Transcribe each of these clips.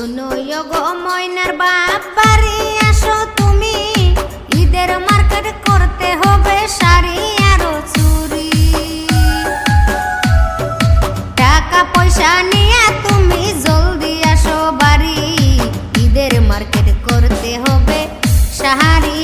শুনো গো ময়নার বাপ, বাড়ি আসো তুমি। ঈদের মার্কেট করতে হবে শাড়ি আরও চুরি টাকা পয়সা নিয়ে তুমি জলদি আসো বাড়ি। ঈদের মার্কেট করতে হবে সাহারি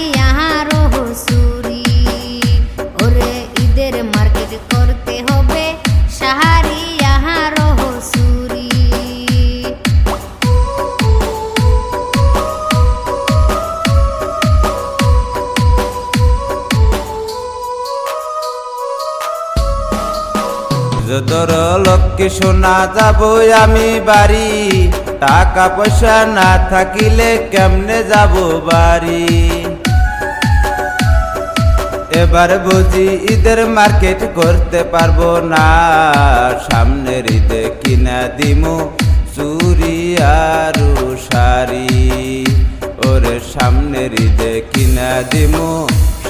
যতর লক্ষ্মী শোনা যাব আমি বাড়ি। টাকা পয়সা না থাকিলে কেমনে যাব বাড়ি? এবার বুঝি ঈদের মার্কেট করতে পারব না। সামনের ঈদে কিনা দিমু চুরি আরু শাড়ি। ওরে সামনের ঈদে কিনা দিমু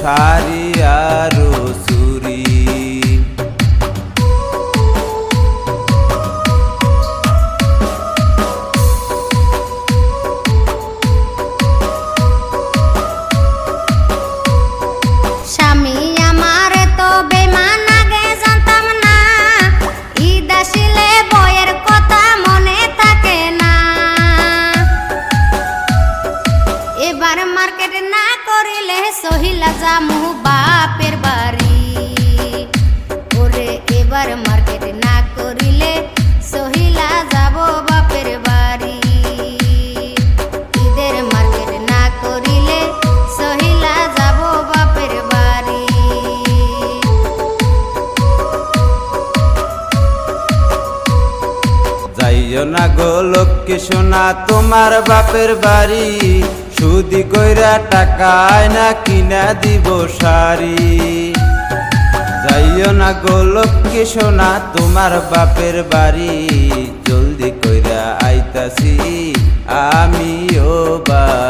শাড়ি আরু চুরি। সহিলা জামু বাপের বাড়ি। ওরে এবার মার্কেট না করিলে সহিলা যাব বাপের বাড়ি। ঈদের মার্কেট না করিলে সহিলা যাব বাপের বাড়ি। যাইও না গো লক্ষ্মী সোনা, তোমার বাপের বাড়ি। সুদি কইরা টাকায় না কিনা দিব সারি। যাইও না গো লক্ষ্মী সোনা, তোমার বাপের বাড়ি। জলদি কইরা আইতাছি, আমিও বাড়ি